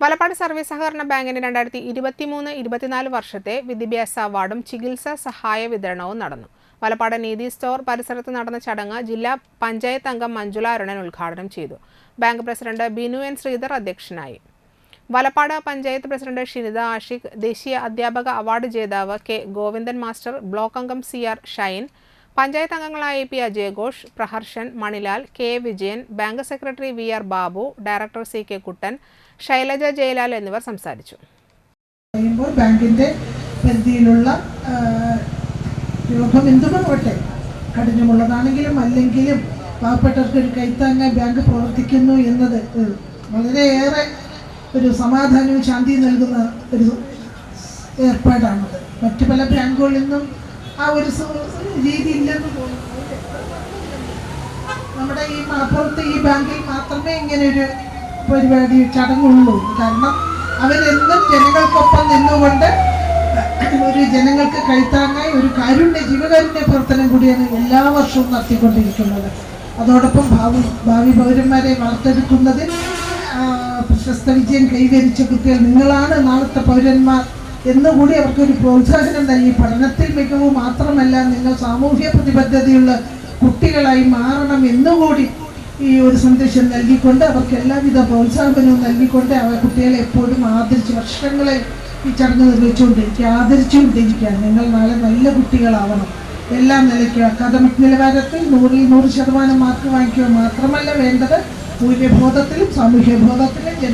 Valappad service സഹകരണ ബാങ്കിന് രണ്ടായിരത്തി ഇരുപത്തിമൂന്ന് ഇരുപത്തിനാല് വർഷത്തെ വിദ്യാഭ്യാസ അവാർഡും ചികിത്സാ സഹായ വിതരണവും നടന്നു. വലപ്പാട് നീതി സ്റ്റോർ പരിസരത്ത് നടന്ന ചടങ്ങ് ജില്ലാ പഞ്ചായത്ത് അംഗം മഞ്ജുള അരുണൻ ഉദ്ഘാടനം ചെയ്തു. Bank president Binu N Sreedhar അധ്യക്ഷനായി. വലപ്പാട് പഞ്ചായത്ത് പ്രസിഡന്റ് ഷിനിത ആഷിഖ് ദേശീയ അധ്യാപക അവാർഡ് ജേതാവ് കെ ഗോവിന്ദൻ മാസ്റ്റർ ബ്ലോക്ക് അംഗം സി ആർ ഷൈൻ പഞ്ചായത്ത് അംഗങ്ങളായ P അജയഘോഷ് Praharshan Manilal K Vijayan bank secretary V R Babu director C K Kuttan Shailaja Jayalal എന്നിവർ സംസാരിച്ചു. ബാങ്കിന്റെ പരിധിയിലുള്ള രൂപം എന്തുമാവട്ടെ കഠിനമുള്ളതാണെങ്കിലും അല്ലെങ്കിലും പാവപ്പെട്ടവർക്ക് ഒരു കൈത്താങ്ങായി ബാങ്ക് പ്രവർത്തിക്കുന്നു എന്നത് വളരെയേറെ ഒരു സമാധാനവും ശാന്തിയും നൽകുന്ന ഒരു ഏർപ്പാടാണത്. മറ്റു പല ബാങ്കുകളിൽ നിന്നും ആ ഒരു രീതി ഇല്ലെന്ന് തോന്നുന്നു. നമ്മുടെ ഈ മലപ്പുറത്ത് ഈ ബാങ്കിൽ മാത്രമേ ഇങ്ങനെ ഒരു പരിപാടി ചടങ്ങുള്ളൂ. കാരണം അവരെന്നും ജനങ്ങൾക്കൊപ്പം നിന്നുകൊണ്ട് ഒരു ജനങ്ങൾക്ക് കൈത്താങ്ങായി ഒരു കാരുണ്യ ജീവകാരുണ്യ പ്രവർത്തനം കൂടിയാണ് എല്ലാ വർഷവും നടത്തിക്കൊണ്ടിരിക്കുന്നത്. അതോടൊപ്പം ഭാവി ഭാവി പൗരന്മാരെ വാർത്തെടുക്കുന്നതിൽ പ്രശസ്ത വിജയം കൈവരിച്ച കുട്ടികൾ നിങ്ങളാണ് നാളത്തെ പൗരന്മാർ. എന്നുകൂടി അവർക്കൊരു പ്രോത്സാഹനം നൽകി. പഠനത്തിൽ മികവ് മാത്രമല്ല നിങ്ങൾ സാമൂഹ്യ പ്രതിബദ്ധതയുള്ള കുട്ടികളായി മാറണം എന്നുകൂടി ഈ ഒരു സന്ദേശം നൽകിക്കൊണ്ട് അവർക്ക് എല്ലാവിധ പ്രോത്സാഹനവും നൽകിക്കൊണ്ട് അവ കുട്ടികളെ എപ്പോഴും ആദരിച്ച് വർഷങ്ങളെ ഈ ചടങ്ങ് നിർവഹിച്ചുകൊണ്ടിരിക്കുക. ആദരിച്ചുകൊണ്ടിരിക്കുക. നിങ്ങൾ നാളെ നല്ല കുട്ടികളാവണം. എല്ലാം നിലയ്ക്കും അക്കാദമിക് നിലവാരത്തിൽ നൂറിൽ നൂറ് ശതമാനം മാർക്ക് വാങ്ങിക്കുക മാത്രമല്ല വേണ്ടത്. മൂല്യബോധത്തിലും സാമൂഹ്യ ബോധത്തിലും ജന